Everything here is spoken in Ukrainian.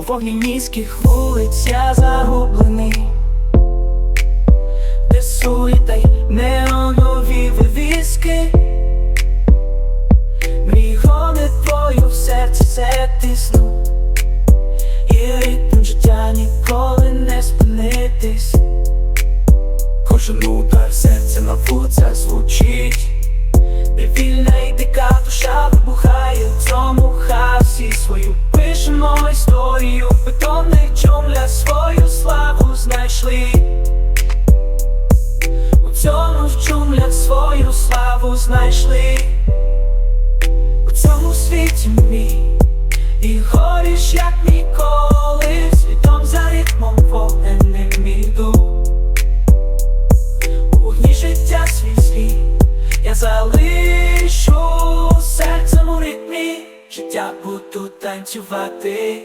вогні міських вулиць я загублений, де суєта й неонові вивіски. Мрій гонить твою в серці все тисну, і ритм життя ніколи не спинитись. Кожен удар серця на вулицях звучить знайшли У цьому ж джунглях свою славу знайшли. У цьому світі мій. І горіш як ніколи. Світом за ритмом вогненним іду у вогні життя свій слід. Я залишу серцем у ритмі, життя буду танцювати.